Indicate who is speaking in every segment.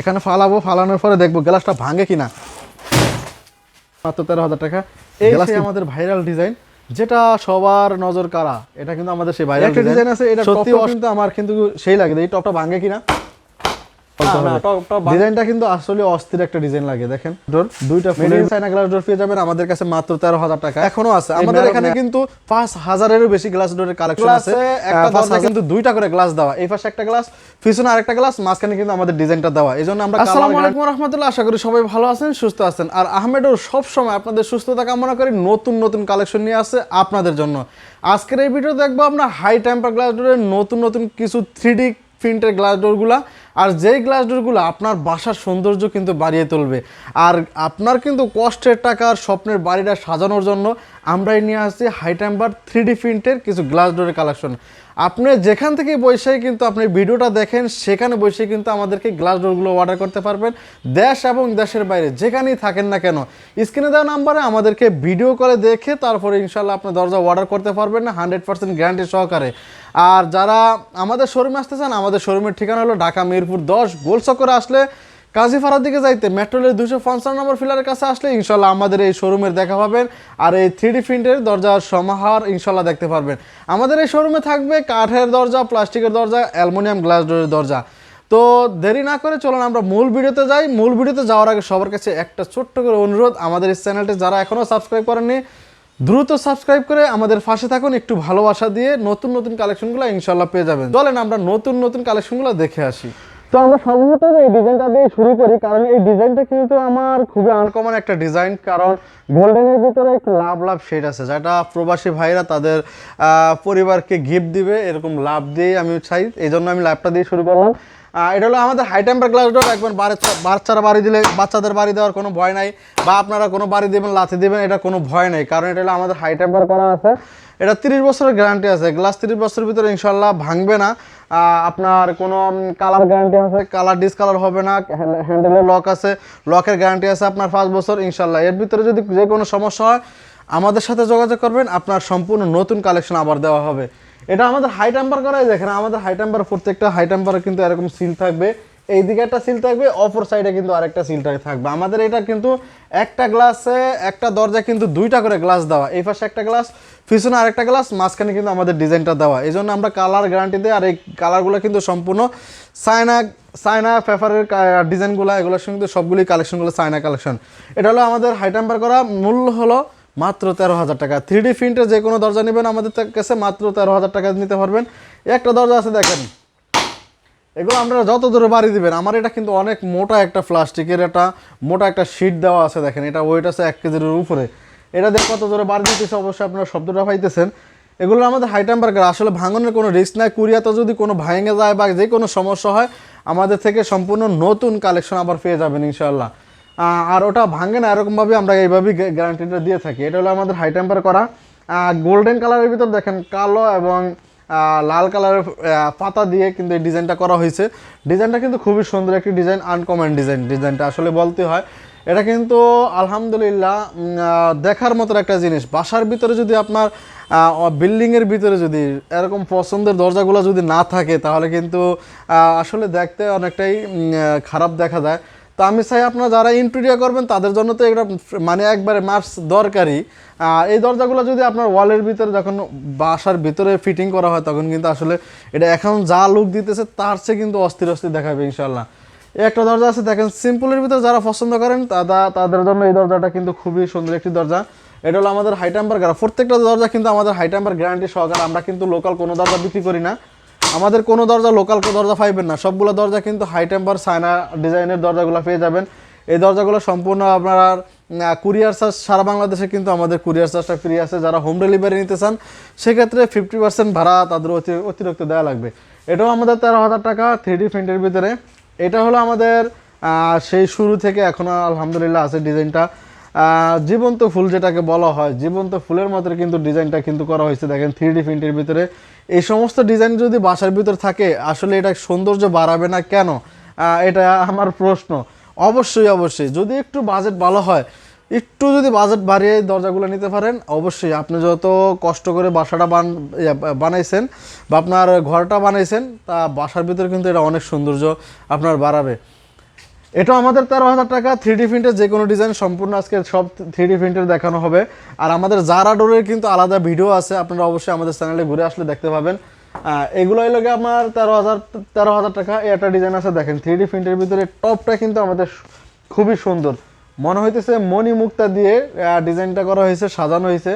Speaker 1: এখানে ফালাবো ফালানোর পরে দেখব গ্লাসটা ভাঙে কিনা। মাত্র তেরো হাজার টাকা। এই আমাদের ভাইরাল ডিজাইন যেটা সবার নজর কারা এটা কিন্তু আমাদের সেই ভাইরাল ডিজাইন
Speaker 2: আছে, এটা
Speaker 1: সত্যি কিন্তু আমার কিন্তু সেই লাগে এই টপটা ভাঙে কিনা। ডিজাইনটা কিন্তু আসলে অস্থির একটা ডিজাইন লাগে দেখেন। ডোর দুইটা ফুলের চাইনা গ্লাস ডোর পেয়ে যাবেন আমাদের কাছে মাত্র তেরো হাজার টাকা। এখনও আছে। আমাদের এখানে কিন্তু বেশি গ্লাস ডোরের কালেকশন আছে। একটা কিন্তু দুইটা করে গ্লাস দেওয়া। এই পাশে একটা গ্লাস পিছনে আরেকটা গ্লাস মাঝখানে কিন্তু আমাদের ডিজাইনটা দেওয়া। আমরা
Speaker 2: আসসালামু
Speaker 1: আলাইকুম রহমতুল্লাহ আশা করি সবাই ভালো আছেন সুস্থ আছেন। আর আহমেদও সব সময় আপনাদের সুস্থতা কামনা করি নতুন নতুন কালেকশন নিয়ে আসছে আপনাদের জন্য। আজকের এই ভিডিও দেখব আমরা হাই টেম্পার গ্লাস ডোরের নতুন নতুন কিছু থ্রি ডি প্রিন্টের গ্লাস ডোরগুলা, আর যেই গ্লাস ডোরগুলো আপনার বাসার সৌন্দর্য কিন্তু বাড়িয়ে তুলবে। আর আপনার কিন্তু কষ্টের টাকা আর স্বপ্নের বাড়িটা সাজানোর জন্য আমরাই নিয়ে আসছি হাই টেম্পার থ্রি ডি প্রিন্টের কিছু গ্লাস ডোরের কালেকশন। আপনি যেখান থেকে বসেই কিন্তু আপনি ভিডিওটা দেখেন, সেখানে বসে কিন্তু আমাদেরকে গ্লাস ডোরগুলো অর্ডার করতে পারবেন। দেশ এবং দেশের বাইরে, যেখানেই থাকেন না কেন, স্ক্রিনে দেওয়া নাম্বারে আমাদেরকে ভিডিও করে দেখে তারপরে ইনশাল্লাহ আপনি দরজা অর্ডার করতে পারবেন হান্ড্রেড পার্সেন্ট গ্যারান্টি সহকারে। আর যারা আমাদের শোরুমে আসতে চান, আমাদের শোরুমের ঠিকানা হলো ঢাকা মিরপুর দশ, গোলচক্করে আসলে কাজীপাড়ার দিকে যাইতে মেট্রোলের দুশো পঞ্চান্ন নম্বর ফিলারের কাছে আসলে ইনশাল্লাহ আমাদের এই শোরুমের দেখা পাবেন। আর এই থ্রি ডি প্রিন্টের দরজার সমাহার ইনশাল্লাহ দেখতে পারবেন। আমাদের এই শোরুমে থাকবে কাঠের দরজা, প্লাস্টিকের দরজা, অ্যালুমিনিয়াম গ্লাস ডোরের দরজা। তো দেরি না করে চলুন আমরা মূল ভিডিওতে যাই। মূল ভিডিওতে যাওয়ার আগে সবার কাছে একটা ছোট্ট করে অনুরোধ, আমাদের এই চ্যানেলটি যারা এখনও সাবস্ক্রাইব করেননি দ্রুত সাবস্ক্রাইব করে আমাদের পাশে থাকুন, একটু ভালোবাসা দিয়ে নতুন নতুন কালেকশনগুলো ইনশাল্লাহ পেয়ে যাবেন। চলেন আমরা নতুন নতুন কালেকশনগুলো দেখে আসি। তো আমরা সর্বপ্রথম এই ডিজাইনটা দিয়ে শুরু করি, কারণ এই ডিজাইনটা কিন্তু আমার খুবই আনকমন একটা ডিজাইন কারণ গোল্ডেনের ভিতরে একটু লাভ লাভ শেড আছে, যেটা প্রবাসী ভাইরা তাদের পরিবারকে গিফট দিবে, এরকম লাভ দিয়ে আমি চাই। এই জন্য আমি লাভটা দিয়ে শুরু করলাম। এটা হলো আমাদের হাই টেম্পার গ্লাস ডোর একবার বাচ্চা বাচ্চারা বাড়ি দিলে বাচ্চাদের বাড়ি দেওয়ার কোনো ভয় নাই, বা আপনারা কোনো বাড়ি দেবেন, লাথি দেবেন, এটা কোনো ভয় নাই। কারণ এটা হলো আমাদের হাই টেম্পার করা আছে। এটা তিরিশ বছরের গ্যারান্টি আছে। গ্লাস তিরিশ বছরের ভিতরে ইনশাল্লাহ ভাঙবে না। আপনার কোনো কালার গ্যারান্টি আছে কালার ডিসকালার হবে না হ্যান্ডেলের লক আছে। লকের গ্যারান্টি আছে আপনার পাঁচ বছর ইনশাল্লাহ এর ভিতরে যদি যে কোনো সমস্যা হয় আমাদের সাথে যোগাযোগ করবেন, আপনার সম্পূর্ণ নতুন কালেকশন আবার দেওয়া হবে। এটা আমাদের হাই টাম্পার করাই দেখেন আমাদের হাই টাম্পার প্রত্যেকটা হাই টাম্পারে কিন্তু এরকম সিল থাকবে। এই দিকে একটা সিল থাকবে, অপর সাইডে কিন্তু আরেকটা সিল থাকবে। আমাদের এটা কিন্তু একটা গ্লাসে একটা দরজা কিন্তু দুইটা করে গ্লাস দেওয়া। এই পাশে একটা গ্লাস পিছনে আরেকটা গ্লাস মাঝখানে কিন্তু আমাদের ডিজাইনটা দেওয়া। এই জন্য আমরা কালার গ্যারান্টি দিই আর এই কালারগুলো কিন্তু সম্পূর্ণ চায়না চায়না পেপারের ডিজাইনগুলো এগুলো কিন্তু সবগুলি কালেকশনগুলো চায়না কালেকশন এটা হলো আমাদের হাই টাম্পার করা। মূল্য হলো মাত্র তেরো হাজার টাকা। থ্রি ডি প্রিন্টের যে কোনো দরজা নেবেন আমাদের কাছে মাত্র তেরো হাজার টাকা নিতে পারবেন। একটা দরজা আছে দেখেন। এগুলো আপনারা যত দূরে বাড়ি দিবেন, আমার এটা কিন্তু অনেক মোটা একটা প্লাস্টিকের একটা মোটা একটা শিট দেওয়া আছে দেখেন। এটা ওয়েট আছে এক কেজির উপরে। এটা দিয়ে কত দূরে বাড়ি দিতেছে অবশ্যই আপনারা শব্দটা পাইতেছেন। এগুলো আমাদের হাই টেম্পার আসলে ভাঙনের কোনো রিস্ক নাই। কুরিয়াতে যদি কোনো ভাঙে যায় বা যে কোনো সমস্যা হয়, আমাদের থেকে সম্পূর্ণ নতুন কালেকশন আবার পেয়ে যাবেন ইনশাল্লাহ আর ওটা ভাঙে না এরকমভাবে আমরা এইভাবেই গ্যারান্টিটা দিয়ে থাকি। এটা হলো আমাদের হাই টেম্পার করা। গোল্ডেন কালারের ভিতর দেখেন, কালো এবং লাল কালারের পাতা দিয়ে কিন্তু এই ডিজাইনটা করা হয়েছে। ডিজাইনটা কিন্তু খুবই সুন্দর একটি ডিজাইন আনকমন ডিজাইন ডিজাইনটা আসলে বলতে হয়। এটা কিন্তু আলহামদুলিল্লাহ দেখার মতো একটা জিনিস। বাসার ভিতরে যদি আপনার বিল্ডিংয়ের ভিতরে যদি এরকম পছন্দের দরজাগুলো যদি না থাকে, তাহলে কিন্তু আসলে দেখতে অনেকটাই খারাপ দেখা যায়। তো আমি চাই আপনারা যারা ইন্টেরিয়ার করবেন, তাদের জন্য তো এটা মানে একবারে মার্কস দরকারি। এই দরজাগুলো যদি আপনার ওয়ালের ভিতরে যখন বাসার ভিতরে ফিটিং করা হয়, তখন কিন্তু আসলে এটা এখন যা লুক দিতেছে, তার চেয়ে কিন্তু অস্থির অস্থির দেখাবে ইনশাল্লাহ একটা দরজা আছে, দেখেন সিম্পলের ভিতরে যারা পছন্দ করেন তারা তাদের জন্য এই দরজাটা কিন্তু খুবই সুন্দর একটি দরজা। এটা হলো আমাদের হাই টাম্বার গ্যারা প্রত্যেকটা দরজা কিন্তু আমাদের হাইটাম্বার গ্যারান্টি সহকারে আমরা কিন্তু লোকাল কোনো দরজা বিক্রি করি না। আমাদের কোনো দরজা লোকাল দরজা পাইবেন না। সবগুলো দরজা কিন্তু হাই টেম্পার সাইনা ডিজাইনের দরজাগুলো পেয়ে যাবেন। এই দরজাগুলো সম্পূর্ণ আপনার কুরিয়ার চার্জ সারা বাংলাদেশে কিন্তু আমাদের কুরিয়ার চার্জটা ফ্রি আছে। যারা হোম ডেলিভারি নিতে চান, সেক্ষেত্রে ফিফটি পার্সেন্ট ভাড়া তাদের অতি- অতিরিক্ত দেওয়া লাগবে। এটাও আমাদের তেরো হাজার টাকা থ্রি ডি প্রিন্টের ভিতরে। এটা হলো আমাদের সেই শুরু থেকে এখনও আলহামদুলিল্লাহ আছে ডিজাইনটা জীবন্ত ফুল যেটাকে বলা হয়, জীবন্ত ফুলের মতো কিন্তু ডিজাইনটা কিন্তু করা হয়েছে, দেখেন থ্রি ডি প্রিন্টের ভিতরে। এই সমস্ত ডিজাইন যদি বাসার ভিতর থাকে, আসলে এটা সৌন্দর্য বাড়াবে না কেন? এটা আমার প্রশ্ন। অবশ্যই অবশ্যই। যদি একটু বাজেট ভালো হয়, একটু যদি বাজেট বাড়িয়ে দরজাগুলো নিতে পারেন, অবশ্যই। আপনি যত কষ্ট করে বাসাটা বান বানাইছেন বা আপনার ঘরটা বানাইছেন, তা বাসার ভিতরে কিন্তু এটা অনেক সৌন্দর্য আপনার বাড়াবে। এটা আমাদের তেরো হাজার টাকা থ্রি ডি প্রিন্টের যে কোনো ডিজাইন সম্পূর্ণ আজকে সব থ্রি ডি প্রিন্টের দেখানো হবে। আর আমাদের জারা ডোরের কিন্তু আলাদা ভিডিও আছে, আপনারা অবশ্যই আমাদের চ্যানেলে ঘুরে আসলে দেখতে পাবেন। এগুলো এলো গিয়ে আমার তেরো হাজার তেরো হাজার টাকা একটা ডিজাইন আছে, দেখেন থ্রি ডি প্রিন্টের ভিতরে টপটা কিন্তু আমাদের খুবই সুন্দর। মনে হইতেছে মণি মুক্তা দিয়ে ডিজাইনটা করা হয়েছে, সাজানো হয়েছে।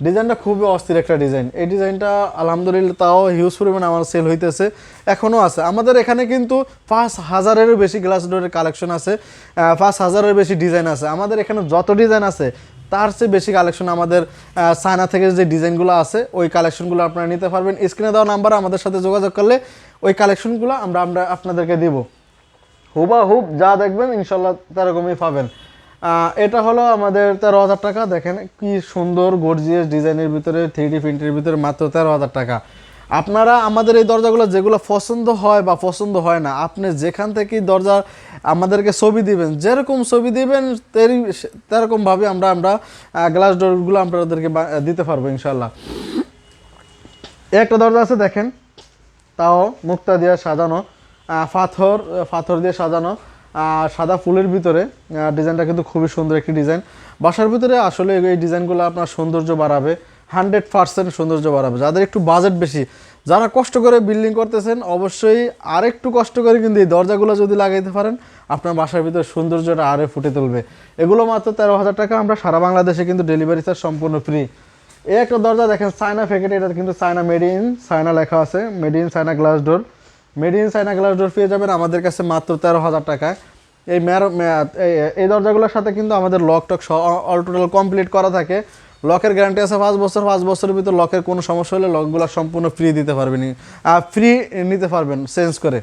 Speaker 1: ডিজাইনটা খুবই অস্থির একটা ডিজাইন এই ডিজাইনটা আলহামদুলিল্লাহ তাও হিউজ পরিমাণে আমার সেল হইতেছে এখনও আছে। আমাদের এখানে কিন্তু পাঁচ হাজারেরও বেশি গ্লাস ডোরের কালেকশন আছে পাঁচ হাজারের বেশি ডিজাইন আছে। আমাদের এখানে যত ডিজাইন আছে, তার চেয়ে বেশি কালেকশন আমাদের চায়না থেকে যে ডিজাইনগুলো আছে, ওই কালেকশনগুলো আপনারা নিতে পারবেন। স্ক্রিনে দেওয়া নাম্বারে আমাদের সাথে যোগাযোগ করলে ওই কালেকশনগুলো আমরা আমরা আপনাদেরকে দিব। হুবা হুব যা দেখবেন ইনশাল্লাহ তেরকমই পাবেন। এটা হলো আমাদের তেরো হাজার টাকা। দেখেন কি সুন্দর গর্জিয়াস ডিজাইনের ভিতরে থ্রি ডি প্রিন্টের ভিতরে মাত্র তেরো হাজার টাকা। আপনারা আমাদের এই দরজাগুলো যেগুলো পছন্দ হয় বা পছন্দ হয় না, আপনি যেখান থেকেই দরজা আমাদেরকে ছবি দিবেন, যেরকম ছবি দিবেন তেরি- তেরকমভাবে আমরা আমরা গ্লাস ডোরগুলো আপনাদেরকে দিতে পারব ইনশাল্লাহ একটা দরজা আছে দেখেন, তাও মুক্তা দিয়ে সাজানো পাথর পাথর দিয়ে সাজানো। সাদা ফুলের ভিতরে ডিজাইনটা কিন্তু খুবই সুন্দর একটি ডিজাইন। বাসার ভিতরে আসলে এই ডিজাইনগুলো আপনার সৌন্দর্য বাড়াবে, হান্ড্রেড পার্সেন্ট সৌন্দর্য বাড়াবে। যাদের একটু বাজেট বেশি, যারা কষ্ট করে বিল্ডিং করতেছেন, অবশ্যই আরেকটু কষ্ট করে কিন্তু এই দরজাগুলো যদি লাগাইতে পারেন, আপনার বাসার ভিতরে সৌন্দর্যটা আরে ফুটে তুলবে। এগুলো মাত্র তেরো হাজার টাকা, আমরা সারা বাংলাদেশে কিন্তু ডেলিভারি চার্জ সম্পূর্ণ ফ্রি এই একটা দরজা দেখেন, চায়না প্যাকেট এটা কিন্তু চায়না মেড ইন চায়না লেখা আছে made in China glass door made in China glass door পেয়ে যাবেন আমাদের কাছে মাত্র তেরো হাজার টাকায়। এই- এই দরজাগুলোর সাথে কিন্তু আমাদের লক টক অল টোটাল কমপ্লিট করা থাকে। লকের গ্যারান্টি আছে পাঁচ বছর, পাঁচ বছরের ভিতর লকের কোনো সমস্যা হলে লকগুলো সম্পূর্ণ ফ্রি দিতে পারবেন। ফ্রি নিতে পারবেন চেঞ্জ করে।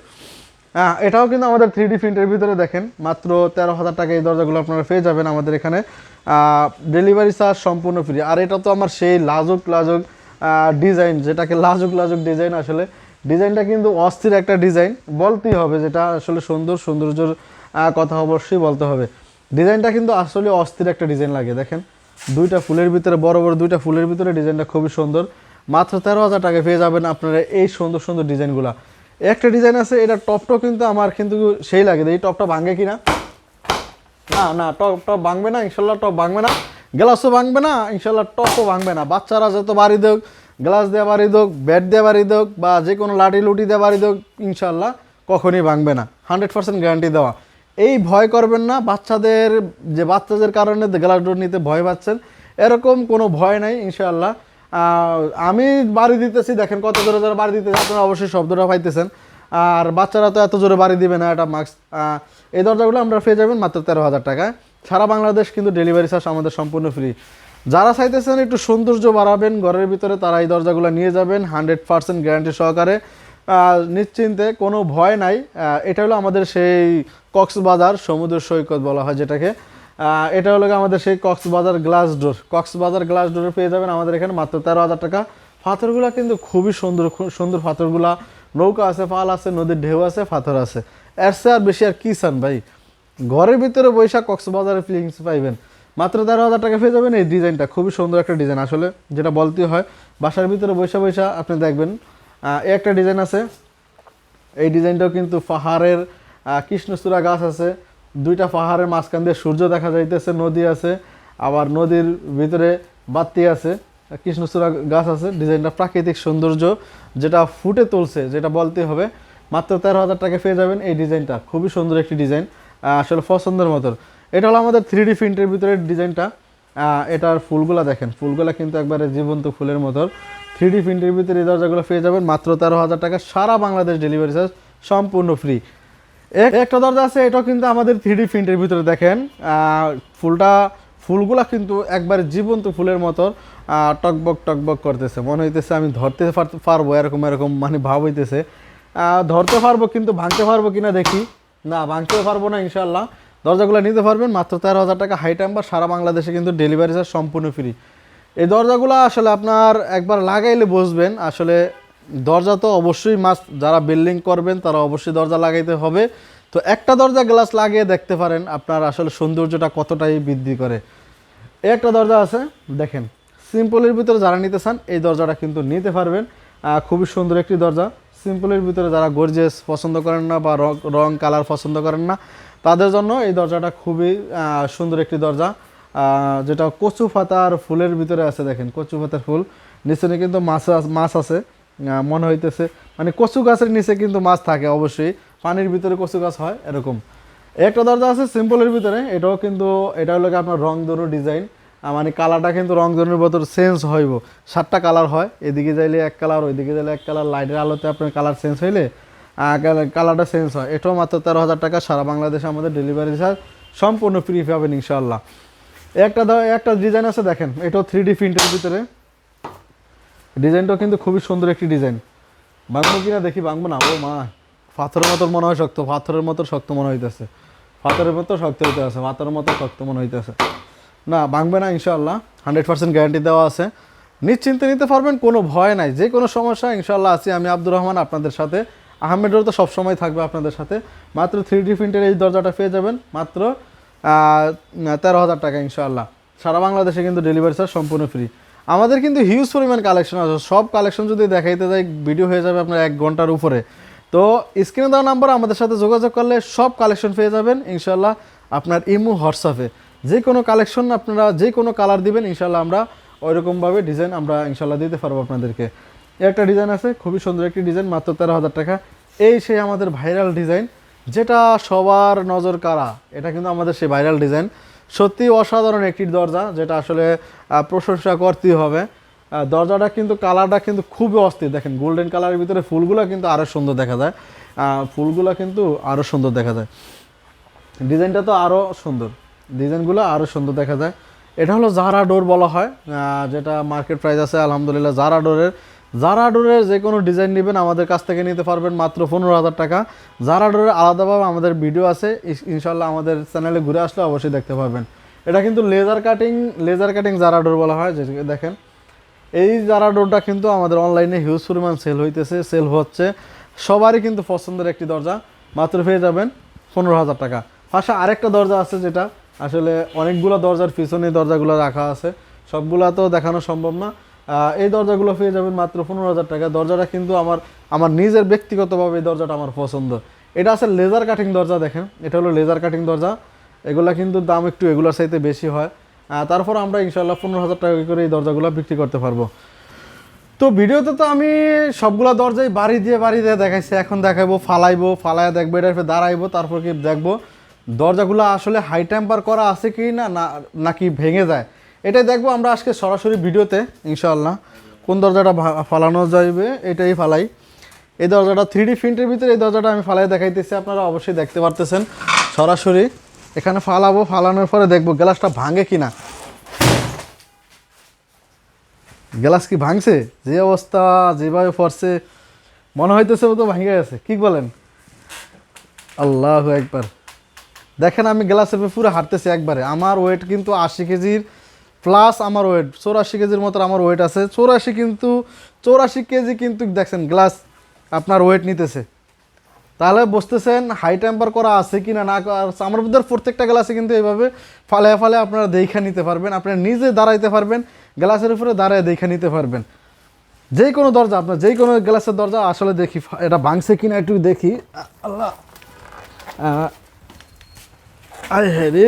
Speaker 1: হ্যাঁ এটাও কিন্তু আমাদের থ্রি ডি প্রিন্টের ভিতরে দেখেন। মাত্র তেরো হাজার টাকা এই দরজাগুলো আপনারা পেয়ে যাবেন আমাদের এখানে। ডেলিভারি চার্জ সম্পূর্ণ ফ্রি আর এটা তো আমার সেই লাজুক লাজুক ডিজাইন যেটাকে লাজুক লাজুক ডিজাইন আসলে। ডিজাইনটা কিন্তু অস্থির একটা ডিজাইন। বলতেই হবে যেটা আসলে সুন্দর, সৌন্দর্যর কথা অবশ্যই বলতে হবে। ডিজাইনটা কিন্তু আসলে অস্থির একটা ডিজাইন লাগে, দেখেন। দুইটা ফুলের ভিতরে, বড় বড় দুইটা ফুলের ভিতরে ডিজাইনটা খুবই সুন্দর। মাত্র তেরো হাজার টাকায় পেয়ে যাবেন আপনারা এই সুন্দর সুন্দর ডিজাইনগুলা। একটা ডিজাইন আছে, এটা টপটাও কিন্তু আমার কিন্তু সেই লাগে, এই টপটা ভাঙে কিনা না? না টপ টপ ভাঙবে না, ইনশাল্লাহ টপ ভাঙবে না। গ্লাসও ভাঙবে না, ইনশাল্লাহ টপও ভাঙবে না। বাচ্চারা যত বাড়ি দেখ গ্লাস দিয়ে বাড়ি দেখ ব্যাট দিয়ে বাড়ি দোক, বা যে কোনো লাঠি লুটি দিয়ে বাড়ি দোক ইনশাল্লাহ কখনই ভাঙবে না। হান্ড্রেড পার্সেন্ট গ্যারান্টি দেওয়া। এই ভয় করবেন না, বাচ্চাদের, যে বাচ্চাদের কারণে গ্লাস ডোর নিতে ভয় পাচ্ছেন, এরকম কোনো ভয় নাই ইনশাল্লাহ আমি বাড়ি দিতেছি, দেখেন কত জোরে জোরে বাড়ি দিতেছি, আপনারা অবশ্যই শব্দটা পাইতেছেন। আর বাচ্চারা তো এত জোরে বাড়ি দিবে না, এটা মাস্ক এই দরজাগুলো আমরা পেয়ে যাবেন মাত্র তেরো হাজার টাকায়। সারা বাংলাদেশ কিন্তু ডেলিভারি চার্জ আমাদের সম্পূর্ণ ফ্রি যারা চাইতেছেন একটু সৌন্দর্য বাড়াবেন, ঘরের ভিতরে তারা এই দরজাগুলো নিয়ে যাবেন হান্ড্রেড পার্সেন্ট গ্যারান্টি সহকারে। নিশ্চিন্তে কোনো ভয় নাই। এটা হলো আমাদের সেই কক্সবাজার সমুদ্র সৈকত বলা হয় যেটাকে। এটা হলো আমাদের সেই Cox's Bazar glass door Cox's Bazar glass ডোরে পেয়ে যাবেন আমাদের এখানে মাত্র তেরো হাজার টাকা। পাথরগুলো কিন্তু খুবই সুন্দর সুন্দর পাথরগুলা। নৌকা আছে, পাল আছে, নদীর ঢেউ আছে, পাথর আছে। এর আর বেশি আর কি চান ভাই? ঘরের ভিতরে বৈশাখ কক্সবাজারের ফিলিংস পাইবেন। মাত্র তেরো হাজার টাকা পেয়ে যাবেন এই ডিজাইনটা। খুবই সুন্দর একটা ডিজাইন আসলে, যেটা বলতে হয়। বাসার ভিতরে বৈশা বৈশা আপনি দেখবেন একটা ডিজাইন আছে। এই ডিজাইনটাও কিন্তু পাহাড়ের কৃষ্ণচূড়া গাছ আছে। দুইটা পাহাড়ের মাঝখান দিয়ে সূর্য দেখা যাইতেছে, নদী আছে। আবার নদীর ভিতরে বাতি আছে, কৃষ্ণচূড়া গাছ আছে। ডিজাইনটা প্রাকৃতিক সৌন্দর্য, যেটা ফুটে তুলছে, যেটা বলতে হবে। মাত্র তেরো হাজার টাকা পেয়ে যাবেন এই ডিজাইনটা। খুবই সুন্দর একটি ডিজাইন আসলে পছন্দের মতন। এটা হলো আমাদের থ্রি ডি প্রিন্টের ভিতরে ডিজাইনটা। এটার ফুলগুলা দেখেন। ফুলগুলা কিন্তু একবারে জীবন্ত ফুলের মতন থ্রি ডি প্রিন্টের ভিতরে এই দরজাগুলো পেয়ে যাবেন মাত্র তেরো হাজার টাকা। সারা বাংলাদেশ ডেলিভারি চার্জ সম্পূর্ণ ফ্রি একটা দরজা আছে, এটাও কিন্তু আমাদের থ্রি ডি প্রিন্টের ভিতরে দেখেন। ফুলটা, ফুলগুলা কিন্তু একবারে জীবন্ত ফুলের মতো টকবক টকবক করতেছে। মনে হইতেছে আমি ধরতে পার- পারব, এরকম এরকম মানে ভাব হইতেছে। ধরতে পারব কিন্তু ভাঙতে পারব কিনা দেখি। না ভাঙতে পারব না ইনশাল্লাহ দরজাগুলো নিতে পারবেন, মাত্র তেরো হাজার টাকা হাই টাইম্বার সারা বাংলাদেশে কিন্তু ডেলিভারি চার্জ সম্পূর্ণ ফ্রি এই দরজাগুলো আসলে আপনার একবার লাগাইলে বসবেন আসলে দরজা তো অবশ্যই মাস্ট যারা বিল্ডিং করবেন তারা অবশ্যই দরজা লাগাইতে হবে। তো একটা দরজা গ্লাস লাগিয়ে দেখতে পারেন আপনার আসলে সৌন্দর্যটা কতটাই বৃদ্ধি করে। এই একটা দরজা আছে, দেখেন সিম্পলের ভিতরে যারা নিতে চান, এই দরজাটা কিন্তু নিতে পারবেন। খুবই সুন্দর একটি দরজা। সিম্পলের ভিতরে যারা গর্জেস পছন্দ করেন না বা রং- রং কালার পছন্দ করেন না তাদের জন্য এই দরজাটা খুবই সুন্দর একটি দরজা। যেটা কচু পাতার ফুলের ভিতরে আছে দেখেন, কচু পাতার ফুল। নিচে কিন্তু মাছ মাছ আছে মনে হইতেছে। মানে কচু গাছের নিচে কিন্তু মাছ থাকে অবশ্যই, পানির ভিতরে কচু গাছ হয় এরকম। একটা দরজা আছে সিম্পলের ভিতরে, এটাও কিন্তু, এটা হলো আপনার রং ধরু ডিজাইন মানে কালারটা কিন্তু রং ধরুর ভিতর চেঞ্জ হইব। সাতটা কালার হয়, এদিকে যাইলে এক কালার, ওইদিকে যাইলে এক কালার, লাইটের আলোতে আপনার কালার চেঞ্জ হইলে কালারটা চেঞ্জ হয়। এটাও মাত্র তেরো হাজার টাকা, সারা বাংলাদেশে আমাদের ডেলিভারি চার্জ সম্পূর্ণ ফ্রি পাবেন ইনশাল্লাহ একটা দ- একটা ডিজাইন আছে দেখেন, এটাও থ্রি ডি প্রিন্টের ভিতরে। ডিজাইনটাও কিন্তু খুবই সুন্দর একটি ডিজাইন বাংবো কিনা দেখি বাংবো না। ও মা, পাথরের মতো মনে হয় শক্ত, পাথরের মতো শক্ত মনে হইতেছে। পাথরের মতো শক্ত হইতে আছে, পাথরের মতো শক্ত মনে হইতেছে। না, ভাঙবে না ইনশাল্লাহ হান্ড্রেড পার্সেন্ট গ্যারান্টি দেওয়া আছে। নিশ্চিন্তে নিতে পারবেন, কোনো ভয় নাই। যে কোনো সমস্যা ইনশাল্লাহ আছি। আমি আব্দুর রহমান, আপনাদের সাথে আহমেদও তো সবসময় থাকবে আপনাদের সাথে। মাত্র থ্রি ডি প্রিন্টের এই দরজাটা পেয়ে যাবেন। মাত্র তেরো হাজার টাকা ইনশাল্লাহ সারা বাংলাদেশে কিন্তু ডেলিভারি চার্জ সম্পূর্ণ ফ্রি আমাদের কিন্তু হিউজ পরিমাণ কালেকশন আছে। সব কালেকশন যদি দেখাইতে যাই ভিডিও হয়ে যাবে আপনার এক ঘণ্টার উপরে। তো স্ক্রিনে দেওয়া নাম্বার আমাদের সাথে যোগাযোগ করলে সব কালেকশন পেয়ে যাবেন ইনশাল্লাহ আপনার ইমু হোয়াটসঅ্যাপে যে কোনো কালেকশন আপনারা যে কোনো কালার দিবেন ইনশাল্লাহ আমরা ওইরকমভাবে ডিজাইন আমরা ইনশাল্লাহ দিতে পারব আপনাদেরকে। একটা ডিজাইন আছে, খুবই সুন্দর একটি ডিজাইন, মাত্র তেরো হাজার টাকা। এই সেই আমাদের ভাইরাল ডিজাইন, যেটা সবার নজর কারা এটা কিন্তু আমাদের সেই ভাইরাল ডিজাইন। সত্যি অসাধারণ একটি দরজা, যেটা আসলে প্রশংসা করতেই হবে। দরজাটা কিন্তু, কালারটা কিন্তু খুবই অস্থির। দেখেন গোল্ডেন কালারের ভিতরে ফুলগুলো কিন্তু আরও সুন্দর দেখা যায়। ফুলগুলো কিন্তু আরও সুন্দর দেখা যায়। ডিজাইনটা তো আরও সুন্দর। ডিজাইনগুলো আরও সুন্দর দেখা যায়। এটা হলো জারা ডোর বলা হয়। যেটা মার্কেট প্রাইস আছে, আলহামদুলিল্লাহ জারা ডোরের জারা ডোরের যে কোনো ডিজাইন নেবেন, আমাদের কাছ থেকে নিতে পারবেন মাত্র পনেরো হাজার টাকা। জারা ডোরের আলাদাভাবে আমাদের ভিডিও আছে ইনশাল্লাহ আমাদের চ্যানেলে ঘুরে আসলে অবশ্যই দেখতে পারবেন। এটা কিন্তু লেজার কাটিং লেজার কাটিং জারা ডোর বলা হয়, যে দেখেন। এই জারা ডোরটা কিন্তু আমাদের অনলাইনে হিউজ পরিমাণ সেল হইতেছে সেল হচ্ছে। সবারই কিন্তু পছন্দের একটি দরজা, মাত্র পেয়ে যাবেন পনেরো হাজার টাকা। পাশে আরেকটা দরজা আছে যেটা, আসলে অনেকগুলো দরজার পিছনে দরজাগুলো রাখা আছে। সবগুলা তো দেখানো সম্ভব না। এই দরজাগুলো পেয়ে যাবেন মাত্র পনেরো হাজার টাকা। দরজাটা কিন্তু আমার আমার নিজের ব্যক্তিগতভাবে এই দরজাটা আমার পছন্দ। এটা আছে লেজার কাটিং দরজা, দেখেন। এটা হলো লেজার কাটিং দরজা। এগুলা কিন্তু দাম একটু এগুলোর চাইতে বেশি হয়। তারপর আমরা ইনশাল্লাহ পনেরো হাজার টাকা করে এই দরজাগুলো বিক্রি করতে পারব। তো ভিডিওতে তো আমি সবগুলা দরজাই বাড়ি দিয়ে বাড়ি দিয়ে দেখাইছি। এখন দেখাবো, ফালাইবো, ফালায় দেখব উপরে দাঁড়াইবো, তারপর কি দেখব। দরজাগুলো আসলে হাই টেম্পার করা আছে কি না- নাকি ভেঙে যায়? এটাই দেখব আমরা আজকে সরাসরি ভিডিওতে, ইনশাআল্লাহ। কোন দরজাটা ফালানো যাইবে, এটাই ফালাই। এই দরজাটা থ্রি ডি প্রিন্টের ভিতরে এই দরজাটা আমি ফালাই দেখাইতেছি, আপনারা অবশ্যই দেখতে পারতেছেন। সরাসরি এখানে ফালাবো, ফালানোর পরে দেখব গ্লাসটা ভাঙে কি না গ্লাস কি ভাঙছে? যে অবস্থা, যেভাবে পড়ছে, মনে হইতেছে তো ভাঙে গেছে। কি বলেন? আল্লাহ একবার। দেখেন আমি গ্লাসের পুরো হাঁটতেছি একবারে। আমার ওয়েট কিন্তু আশি কেজির প্লাস আমার ওয়েট চৌরাশি কেজির মতো আমার ওয়েট আছে। চৌরাশি কিন্তু, চৌরাশি কেজি কিন্তু দেখছেন গ্লাস আপনার ওয়েট নিতেছে। তাহলে বুঝতেছেন হাই টেম্পার করা আছে কি না না আমার ভিতর প্রত্যেকটা গ্লাসে কিন্তু এইভাবে ফালে ফালে আপনারা দেখা নিতে পারবেন আপনারা নিজে দাঁড়াইতে পারবেন গ্লাসের উপরে দাঁড়ায় দেখা নিতে পারবেন। যে কোনো দরজা, আপনার যে কোনো গ্লাসের দরজা আসলে দেখি এটা ভাঙছে কিনা একটু দেখি। আল্লাহ! আয় হ্যাঁ রে!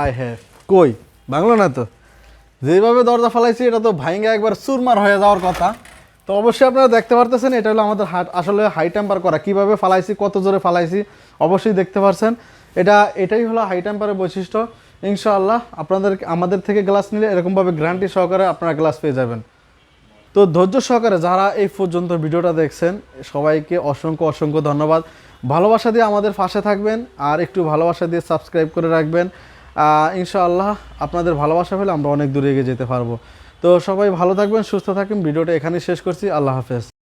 Speaker 1: আয় হ্যাঁ কই? বাংলো না তো। যেভাবে দরজা ফালাইছি, এটা তো ভাইঙ্গা একবার চুরমার হয়ে যাওয়ার কথা। তো অবশ্যই আপনারা দেখতে পারতেছেন, এটা হলো আমাদের হাট আসলে হাই টেম্পার করা। কীভাবে ফালাইছি, কত জোরে ফালাইছি, অবশ্যই দেখতে পারছেন। এটা, এটাই হলো হাই টেম্পারের বৈশিষ্ট্য। ইনশাআল্লাহ, আপনাদের আমাদের থেকে গ্লাস নিলে এরকমভাবে গ্যারান্টি সহকারে আপনারা গ্লাস পেয়ে যাবেন। তো ধৈর্য সহকারে যারা এই পর্যন্ত ভিডিওটা দেখছেন, সবাইকে অসংখ্য অসংখ্য ধন্যবাদ। ভালোবাসা দিয়ে আমাদের পাশে থাকবেন, আর একটু ভালোবাসা দিয়ে সাবস্ক্রাইব করে রাখবেন। ইনশাআল্লাহ আপনাদের ভালোবাসা পেলে আমরা অনেক দূরে এগিয়ে যেতে পারব। তো সবাই ভালো থাকবেন, সুস্থ থাকবেন। ভিডিওটা এখানেই শেষ করছি। আল্লাহ হাফেজ।